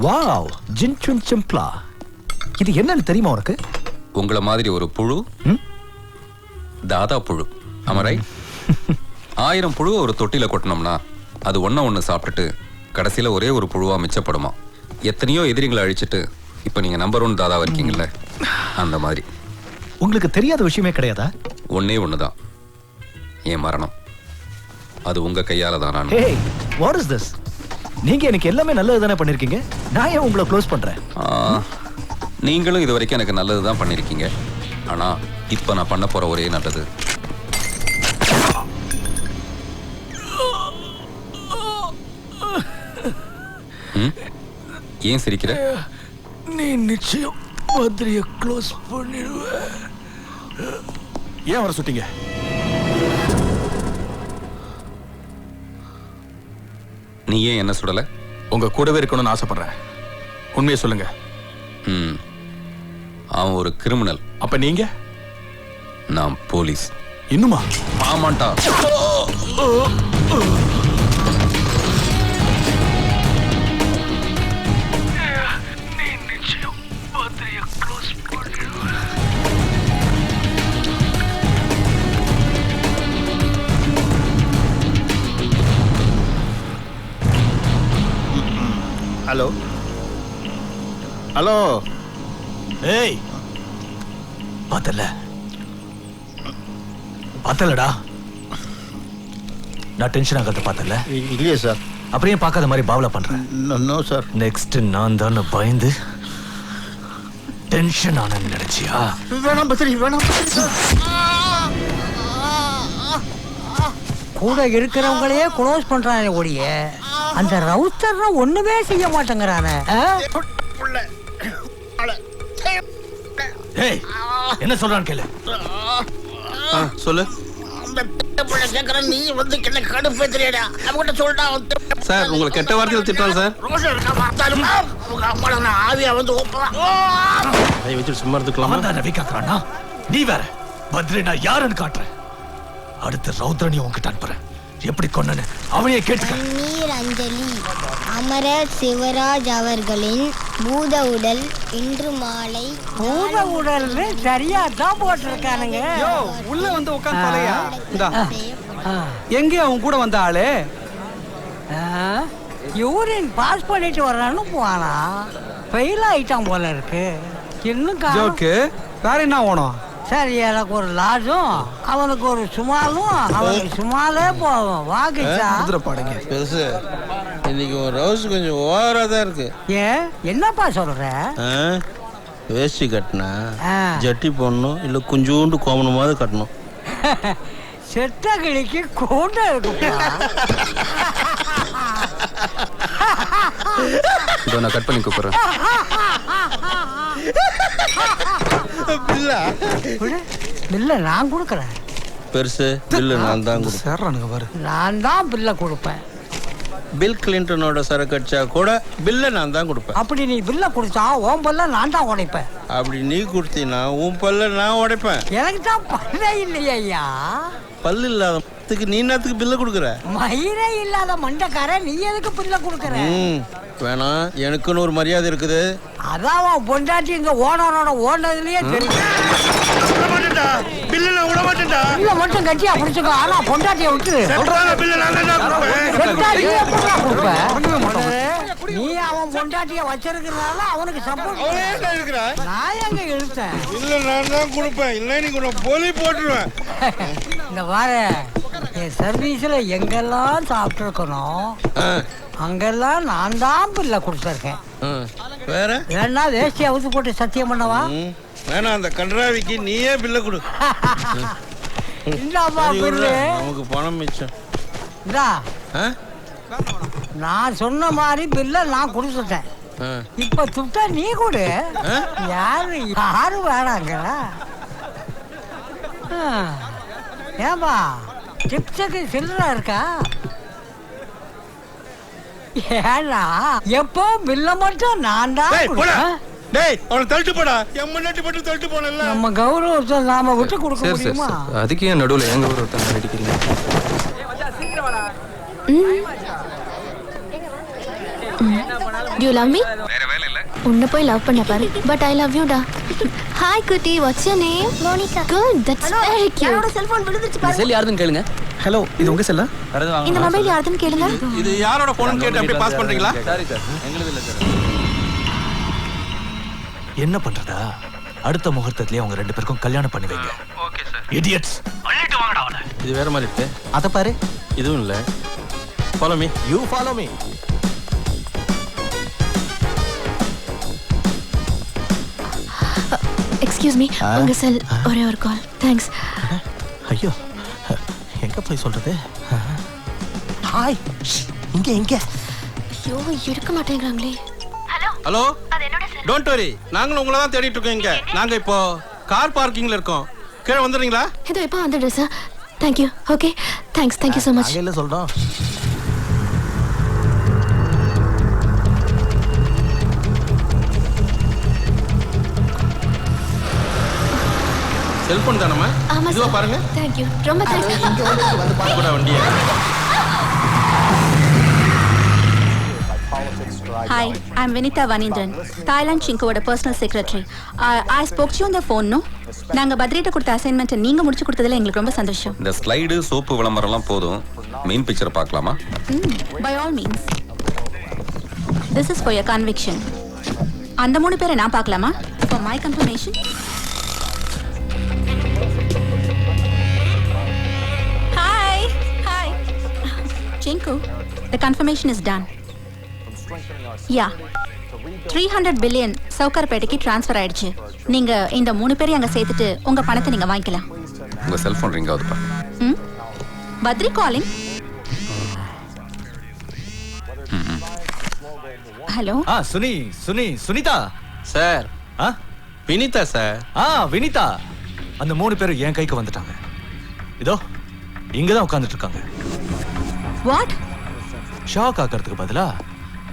Wow ஜின்சுன் சிம்ப்ளா. இது என்னன்னு தெரியுமா உனக்கு? உங்களை மாதிரி ஒரு புழு ம்? தாதா புழு. அமரை ஆயிரம் புழு ஒரு தொட்டில கொட்டினோம்னா அது ஒண்ண ஒண்ணு சாப்பிட்டுட்டு கடைசியில ஒரே ஒரு புழுவா மிச்சப்படுமா? எத்தனையோ எதிரிகளை அழிச்சிட்டு இப்ப நீங்க நம்பர் ஒன் தாதாவா இருக்கீங்கல்ல? அந்த மாதிரி. உங்களுக்கு தெரியாத விஷயமே கிடையாதா? ஒண்ணே ஒண்ணுதான். என் மரணம். அது உங்க கையால தான் நான் வாட் இஸ் திஸ் நீங்க எனக்கு எல்லாமே நல்லது தானே பண்ணிருக்கீங்க? நான் ஏன் உங்களை க்ளோஸ் பண்றேன்? நீங்களும் இது வரைக்கும் எனக்கு நல்லது தான் பண்ணிருக்கீங்க. ஆனா இப்ப நான் பண்ண போற ஒரே நல்லது? ஏன் சிரிக்கிற? நீ நிச்சயம் மதுரைய க்ளோஸ் பண்ணிடுவ. ஏன் வர சுட்டீங்க நீ ஏன் என்ன சுடல? உங்க கூடவே இருக்கணும்னு ஆசைப்படுறேன். உண்மையை சொல்லுங்க. ம். அவன் ஒரு கிரிமினல். அப்ப நீங்க? நான் போலீஸ். இன்னுமா? ஆமாண்டா. ஹலோ ஹலோ ஏய்! பார்த்தல. பார்த்தலடா. நான் டென்ஷன் ஆகிறத பார்த்தல. இல்லையே சார். அப்படியே பார்க்காத மாதிரி பாவலா பண்றேன் நோ சார். நெக்ஸ்ட் நான் தான் பயந்து டென்ஷன் ஆன நினைச்சியா? வேணாம் பத்திரி வேணாம் கூட இருக்கிறவங்களையே க்ளோஸ் பண்றானே ஒழிய. அந்த ரவுத்தர் ஒண்ணுமே செய்ய மாட்டேங்கிறானே. என்ன சொல்றான்னு கேளு. சொல்லு. கேட்கறேன் நீ வந்து என்ன கடுப்பேத்திரியாடா அவன்கிட்ட சொல்லிட்டா அவன் சார் உங்களை கெட்ட வார்த்தையில் திட்டுறான் சார். உங்க அம்மாவை நான் ஆவியா வந்து ஓப்பலாம் கை வச்சு சும்மா இருந்துக்கலாமா? ரவி காக்குறானா நீ வேற பத்ரி நான் யாருன்னு காட்டுறேன் அடுத்து ரௌத்ரனி உன்கிட்ட அனுப்புறேன். எப்படி கொன்னன்னு அவனையே கேட்டுக்க. கண்ணீர் அஞ்சலி. அமரர் சிவராஜ் அவர்களின் பூத உடல் இன்று மாலை பூத உடல்னு சரியா தான் போட்டிருக்கானுங்க. உள்ள வந்து உட்காந்து தலையா. எங்க அவன் கூட வந்த ஆளு? யூரின் பாஸ் பண்ணிட்டு வர்றான்னு போனா. ஃபெயில் ஆயிட்டான் போல இருக்கு. இன்னும். ஜோக்கு. வேற என்ன ஓணும் சரி எனக்கு ஒரு லாஜும் அவனுக்கு ஒரு சுமாலும் அவனுக்கு சுமாலே போவோம் வாங்கிச்சா பாடுங்க. பெருசு இன்னைக்கு ஒரு ரோஸ் கொஞ்சம் ஓவரா தான் இருக்கு. ஏன் என்னப்பா சொல்ற? ஆ? வேஷ்டி கட்டினா. ஜட்டி போடணும் இல்லை கொஞ்சோண்டு கோமணமாவது கட்டணும். செத்த கிளிக்கு கூண்ட இருக்குப்பா. இதோ நான் கட் பண்ணி கூப்பிடுறேன். பில்ல? நான் கொடுக்குறேன் பெருசு பில்லு நான் தான் சேர்றானுங்க பாரு. நான் தான் பில்ல கொடுப்பேன். பில் கிளின்டனோட சரக்கு அடிச்சா கூட பில்லை நான் தான் கொடுப்பேன். அப்படி நீ பில்ல கொடுத்தா ஓம் பல்ல நான் தான் உடைப்பேன். அப்படி நீ கொடுத்தீன்னா உன் பல்ல நான் உடைப்பேன். எனக்கு தான் பல்லே இல்லையா ஐயா. பல்லு இல்லாததுக்கு நீ என்னத்துக்கு பில்லை கொடுக்குற? மயிரே இல்லாத மண்டக்கார நீ எதுக்கு பில்ல கொடுக்குற? வேணாம். எனக்குன்னு ஒரு மரியாதை இருக்குது. அதான் உன் பொண்டாட்டி இங்க ஓனரோட ஓனதுலயே தெரியும். பில்லு நான் விட மாட்டேன்டா பில்ல மட்டும் கட்டியா பிடிச்சுக்கோ. ஆனா பொண்டாட்டிய விட்டு. சொல்றாங்க பில்லு நான் தான் கொடுப்பேன். செத்தா நீ எப்படிடா கொடுப்ப? நீ அவன் பொண்டாட்டிய வச்சிருக்கிறனால அவனுக்கு சப்போர்ட் ஏன்டா இருக்கிற நான் எங்க இழுத்தேன்? இல்ல நான் தான் கொடுப்பேன். இல்லை நீ கூட போலி போட்டுருவேன். இந்த பாரு. என் சர்வீஸ்ல எங்கெல்லாம் ஆ, அங்கெல்லாம் நான் தான் பில்ல கொடுத்துருக்கேன். வேற? வேணா வேஷ்டி அவுத்து போட்டு சத்தியம் பண்ணவா? ம், வேணாம் அந்த கன்றாவிக்கு நீயே பில்ல கொடு. இந்தாப்பா. பில்லு நமக்கு பணம் மிச்சம். இந்தா? நான் சொன்ன மாதிரி பில்ல நான் கொடுத்துட்டேன். இப்ப துட்டா நீ கொடு? யாரு யாரு வேணாங்க ஏன்பா டிப்ஸுக்கு சில்லற இருக்கா? ஏன்னா எப்போ பில்ல மட்டும் நான் தான் டேய், அவனை தள்ளிட்டு போடா. என் முன்னாடி மட்டும் தள்ளிட்டு போனல நம்ம கௌரவத்தை நாம விட்டு கொடுக்க முடியுமா? அதுக்கு ஏன் நடுவில் அடிக்கிறீங்க? me? உன்னை போய் லவ் பண்ண பாரு. பட் ஐ லவ் யூ டா. ஹாய் குட்டி what's your name Monica. Good that's very cute cellphone விழுந்துருச்சு செல் யாருதுன்னு கேளுங்க. ஹலோ இது உங்க செல்லா இந்த மொபைல் யாருதுன்னு கேளுங்க. இது யாரோட போன் கேட்டு அப்படியே பாஸ் பண்றீங்களா? என்ன பண்றதா? அடுத்த முகூர்த்தத்திலேயே அவங்க ரெண்டு பேருக்கும் கல்யாணம் பண்ணி வைங்க. ஓகே சார் இடியட்ஸ் அள்ளிட்டு வாங்கடா அவனை. இது வேற மாதிரி இருக்கு. அத பாரு. இதுவும் இல்ல. Follow me you follow me excuse me உங்க செல் ஒரே ஒரு கால் தேங்க்ஸ் ஐயோ. எங்க போய் சொல்றது? ஹாய். இங்க இங்க. ஐயோ எடுக்க மாட்டேங்கிறாங்களே. ஹலோ டோன்ட் வரி நாங்களும் உங்களை தான் தேடிட்டு இருக்கோம் இங்க. நாங்க இப்போ கார் பார்க்கிங்ல இருக்கோம். கீழே வந்துடுறீங்களா? இதோ எப்போ வந்துடுறேன் sir thank you okay thanks thank you so much இல்ல சொல்றோம். செல்போன் தானம்மா ஆமா இதுவா பாருங்க. தேங்க்யூ ரொம்ப தேங்க்ஸ் கூட வண்டியை? Hi, I'm Vinita Vanindran, Thailand Chinkoவோட personal secretary I spoke you இந்த ஃபோன் நோ நாங்க பத்ரிட்ட கொடுத்த அசைன்மெண்ட்டை நீங்க முடிச்சு கொடுத்ததுல எங்களுக்கு ரொம்ப சந்தோஷம். இந்த ஸ்லைடு சோப்பு விளம்பரம்லாம் போதும். மெயின் பிக்சர் பார்க்கலாமா? By all means this is for your conviction அந்த மூணு பேரை நான் பார்க்கலாமா? For my confirmation hi hi Singhu the confirmation is done yeah three hundred billion சவுகார்பேட்டைக்கு transfer ஆயிடுச்சு. நீங்க இந்த மூணு பேரையும் அங்க சேர்த்துட்டு உங்க பணத்தை நீங்க வாங்கிக்கலாம். உங்க செல்போன் ரிங் ஆகுதுப்பா. ம்? பத்ரி காலிங் ஹலோ ஆ சுனி சுனி சுனிதா? சார் ஆ? வினிதா சார் ஆ வினிதா. அந்த மூணு பேரும் என் கைக்கு வந்துட்டாங்க. இதோ இங்க தான் உட்கார்ந்துட்டு இருக்காங்க வாட் ஷாக் ஆக்கிறதுக்கு பதிலா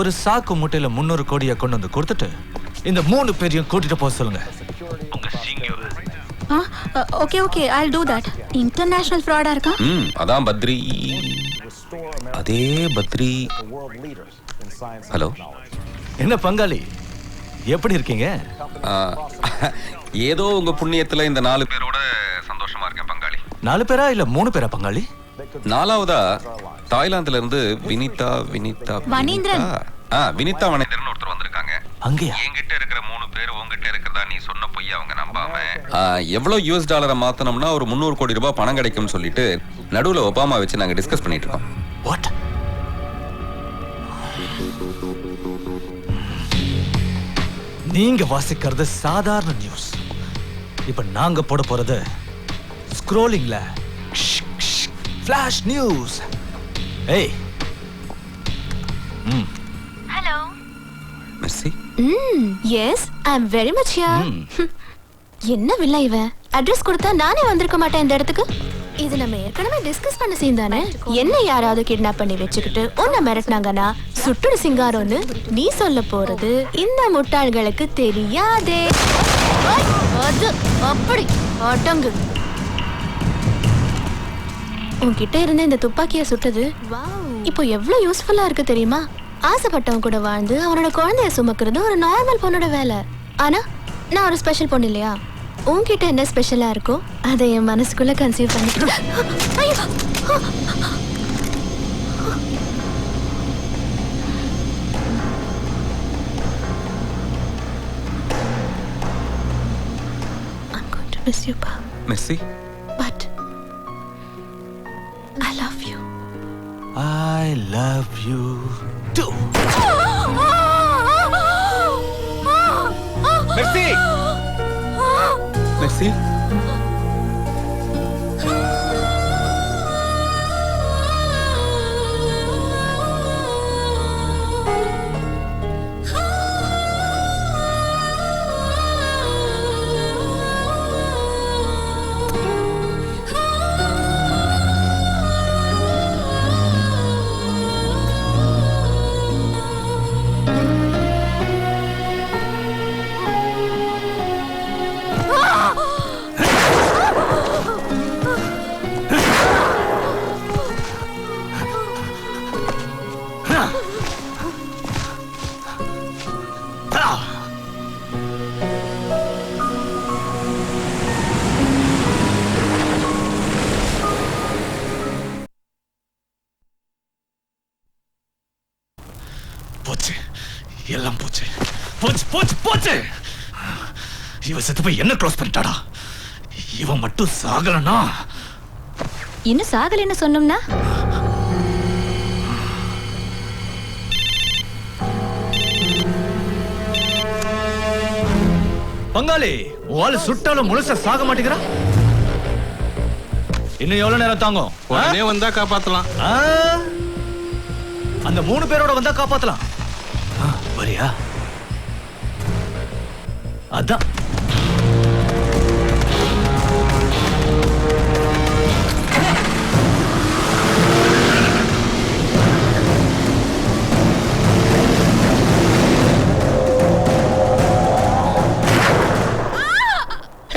ஒரு சாக்கு மூட்டையில முந்நூறு கோடியை கொண்டு வந்து கொடுத்துட்டு இந்த மூணு பேரையும் கூட்டிட்டு போக சொல்லுங்க. Okay okay I do that international ஃப்ராடா இருக்கா? ம் அதான் பத்ரி. அதே பத்ரி. ஹலோ என்ன பங்காளி? எப்படி இருக்கீங்க? ஏதோ உங்க புண்ணியத்துல இந்த நாலு பேரோட சந்தோஷமா இருக்கேன் பங்காளி. நாலு பேரா இல்ல மூணு பேரா பங்காளி? நாலாவதா தாய்லாந்துல இருந்து வினிதா வினிதா வனீந்திரன். வினிதா. ஆ வினிதா வனேந்திரன் ஒருத்தர் வந்திருக்காங்க. அங்கேயா? என்கிட்ட இருக்கிற மூணு பேர் உங்ககிட்ட இருக்கிறதா நீ சொன்ன பொய்ய அவங்க நம்பாம? ஆ, எவ்வளவு யூஎஸ் டாலரை மாத்தனோம்னா ஒரு முந்நூறு கோடி ரூபாய் பணம் கிடைக்கும்னு சொல்லிட்டு நடுவுல ஒபாமா வச்சு நாங்க டிஸ்கஸ் பண்ணிட்டு இருக்கோம். வாட் நீங்க வாசிக்கிறது சாதாரண நியூஸ் இப்ப நாங்க போட போறது ஸ்க்ரோலிங்ல ஃபிளாஷ் நியூஸ் ஏய் ம். மெர்சி ம் yes I am very much here என்ன வில்ல இவன் அட்ரஸ் கொடுத்தா நானே வந்திருக்க மாட்டேன் இந்த இடத்துக்கு. இது நம்ம ஏற்கனவே டிஸ்கஸ் பண்ண சீன் தானே? என்ன யாராவது கிட்னாப் பண்ணி வச்சுக்கிட்டு உன்னை மிரட்டினாங்கன்னா சுட்டுடு சிங்காரம்னு நீ சொல்ல போறது இந்த முட்டாள்களுக்கு தெரியாதே. அது அப்படி அடங்கு. உன்கிட்ட இருந்த இந்த துப்பாக்கியை சுட்டது இப்போ எவ்வளவு யூஸ்ஃபுல்லா இருக்கு தெரியுமா? ஆசைப்பட்டவன் கூட வாழ்ந்து அவனோட குழந்தைய சுமக்கிறது ஒரு நார்மல் பொண்ணோட வேலை. ஆனா நான் ஒரு ஸ்பெஷல் பொண்ணு இல்லையா? உன்கிட்ட என்ன ஸ்பெஷலா இருக்கோ அதை என் மனசுக்குள்ள கன்சீவ் பண்ணி. miss you, Pa. Mercy But I love you. I love you too Mercy Mercy போய் என்ன க்ளோஸ் பண்ணிட்டாடா? இவன் மட்டும் சாகலனா? இன்னும் சாகலைன்னு சொன்னோம்னா? பங்காளி உன் சுட்டாலும் முழுசா சாக மாட்டேங்கிறான் இன்னும் எவ்வளவு நேரம் தாங்கும்? உடனே வந்தா காப்பாத்தலாம்? அந்த மூணு பேரோட வந்தா காப்பாத்தலாம். வரியா? அதான்.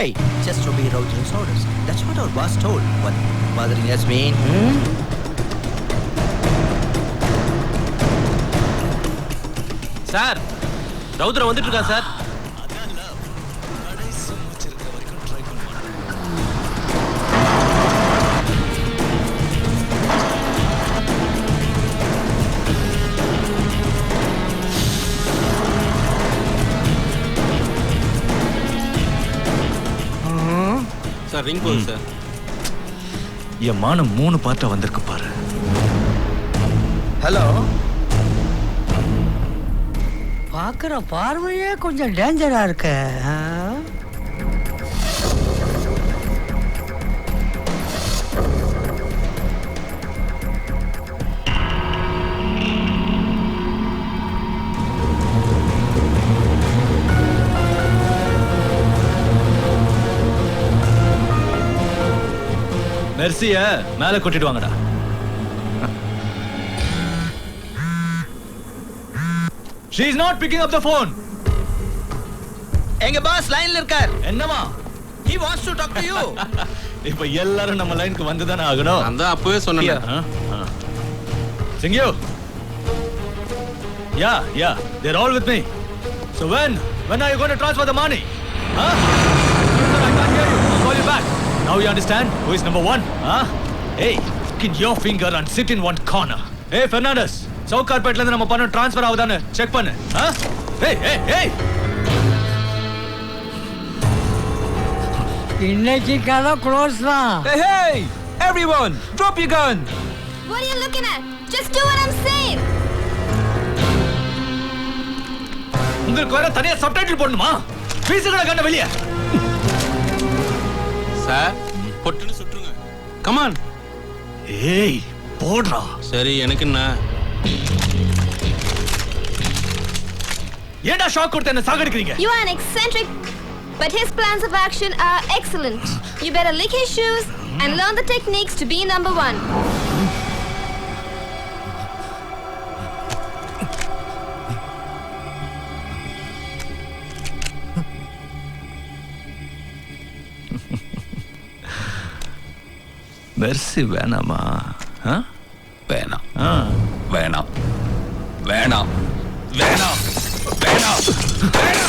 Hey, just to be Raudra's orders. That's what our boss told. What bothering us mean? Hmm? Sir Raudra வந்துட்டு இருக்கா சார் சார் ரிங் போகுது சார் என் மானம் மூணு பாட்டா வந்திருக்கு பாரு Hello? பார்க்குற பார்வையே கொஞ்சம் டேஞ்சரா இருக்கு ஆ? மெர்சிய மேல கொட்டிட்டு வாங்கடா She is not picking up the phone. எங்க பாஸ் லைன்ல இருக்கார் என்னமா he wants to talk to you இப்ப எல்லாரும் நம்ம லைனுக்கு வந்து தானே ஆகணும் தான் அப்பவே சொன்னேன் சிங்யூ Yeah, yeah, they're all with me. So when? When are you going to transfer the money? Huh? Now you understand who is number one? Huh? Hey, get your finger and sit in one corner. Hey, Fernandez. Chowk கார்பெட்ல இருந்து நம்ம பணம் transfer ஆகுதான்னு check பண்ணு ஆ? ஏய் ஏய் ஏய் இன்னைக்கு கதை க்ளோஸ் தான் Hey, hey! Everyone, drop your gun! What are you looking at? Just do what I'm saying. உங்களுக்கு வேற தனியா சப்டைட்டில் போடணுமா வீசுகிற கண்ண வெளியே சார் பொட்டுன்னு சுட்டுருங்க கமான் ஏய் போடுறா சரி எனக்கு என்ன ஏன்டா ஷாக் கொடுத்து என்ன சாகடிக்கிறீங்க You are an eccentric, but his plans of action are excellent. You better lick his shoes and learn the techniques to be number one. Mercy வேணாமா? வேணாம். வேணாம் வேணாம் வேணாம் வேணாம்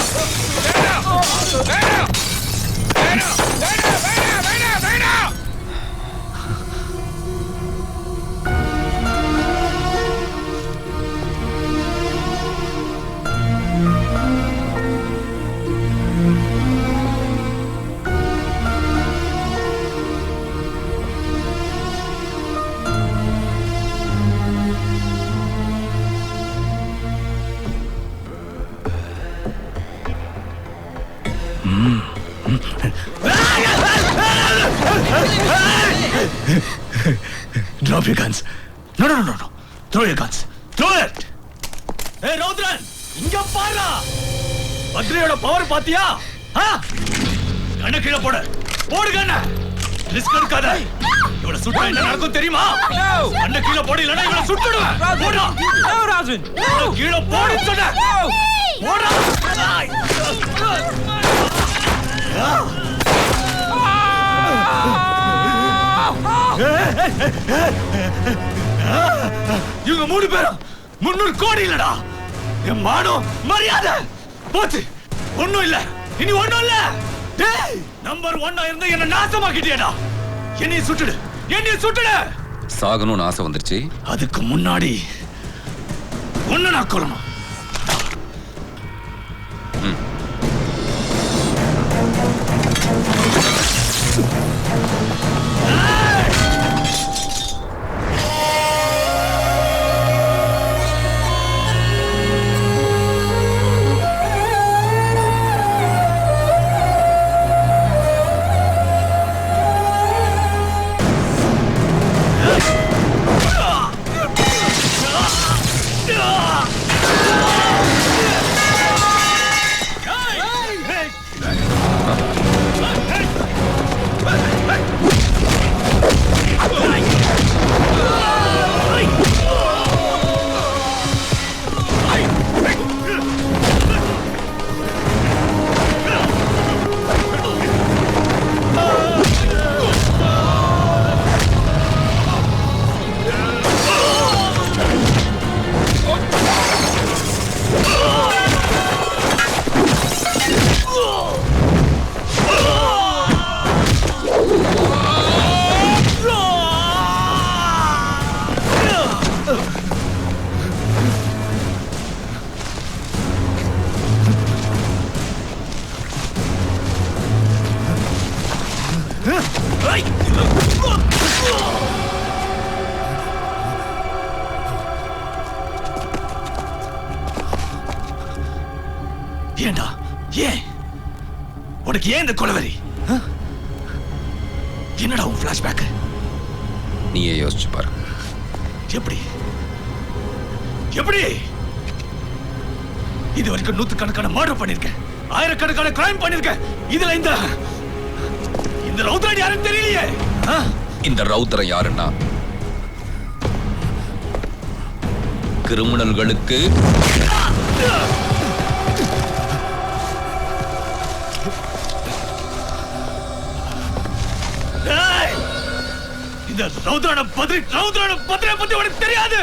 No, no, no, no, no. Throw your guns. Throw it. ஏய் ரௌத்ரன் இங்க பாருடா. பத்ரியோட power பாத்தியா? கண்ண கீழே போடு. போடு கண்ண ரிஸ்க் எடுக்காத. இவள சுட்டா என்ன நடக்கும் தெரியுமா? கண்ண கீழே போடு இல்லனா இவள சுட்டுடுவேன். போடா Rajan! இவள கீழே போடு சொன்ன போடா ஆய். இவங்க மூணு பேரும் முன்னூறு கோடி இல்லடா. என் மானம் மரியாதை. போச்சு. ஒண்ணும் இல்ல. இனி ஒண்ணும் இல்ல. டேய் நம்பர் ஒன்னா இருந்து என்ன நாசமாக்கிட்டியடா. என்னைய சுட்டுடு. என்னைய சுட்டுடு. சாகணும்னு ஆசை வந்துருச்சு. அதுக்கு முன்னாடி ஒண்ணு நான் கொல்லணும் இந்த கொலவெறி? என்னடா உன் பிளாஷ்பேக் நீயே யோசிச்சு பாரு. எப்படி? எப்படி? இது வரைக்கும் நூத்துக்கணக்கான மர்டர் பண்ணிருக்கேன். ஆயிரக்கணக்கான கிரைம் பண்ணிருக்கேன். இதுல இந்த இந்த ரவுத்ராடி யாரும் தெரியலையே? இந்த ரவுத்தரம் யாருன்னா? கிரிமினல்களுக்கு இந்த ரவுத்ரான பத்ரி ரவுத்ரான பத்ரியை பத்தி உனக்கு தெரியாது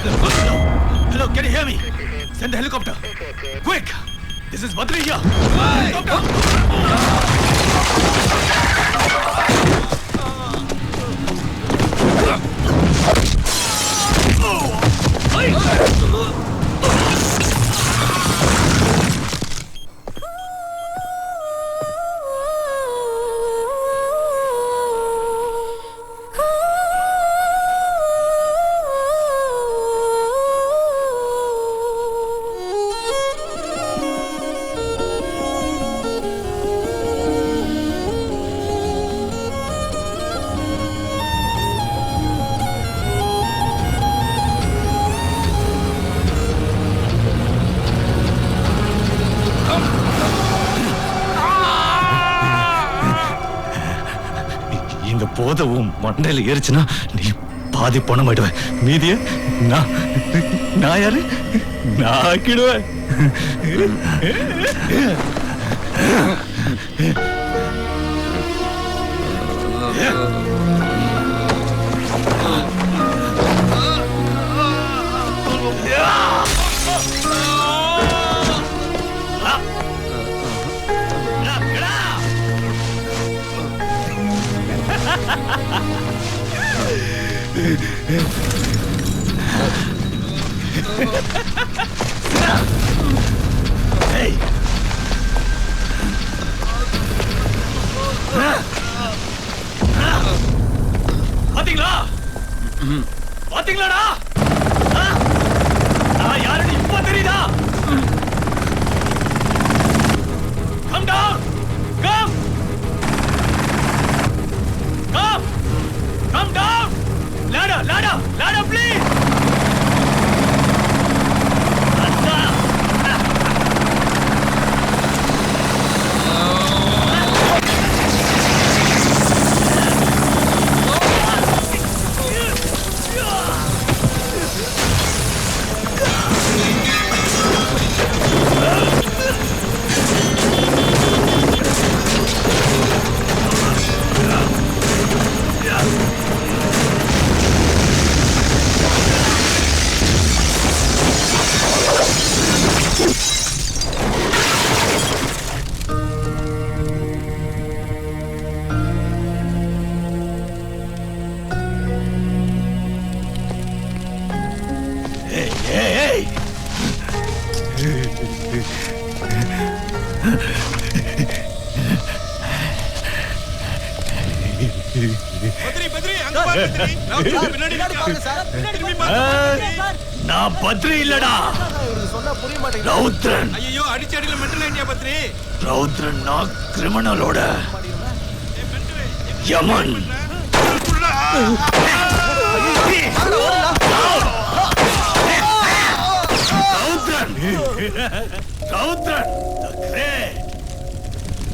Hello, hello, can you hear me? Send the helicopter. Quick! This is Badri here. Helicopter! はい。இந்த போதவும் மண்டையில ஏறிச்சுன்னா நீ பாதி பணம் ஆயிடுவேன் மீதிய நான் நான் யாரு? நான் ஆக்கிடுவேன். Hey! பாத்தீங்களா? பாத்தீங்களாடா? நான் யாருன்னு இப்ப தெரியுதா? நான் பத்ரி இல்லடா ரவுத்ரன் ஐயோ அடிச்சு அடிக்கல மென்டல் ஆயிட்டியா பத்ரி ரவுத்ரன் நான் கிரிமினலோட யமன் ரவுத்ரன் ரவுத்ரன் the great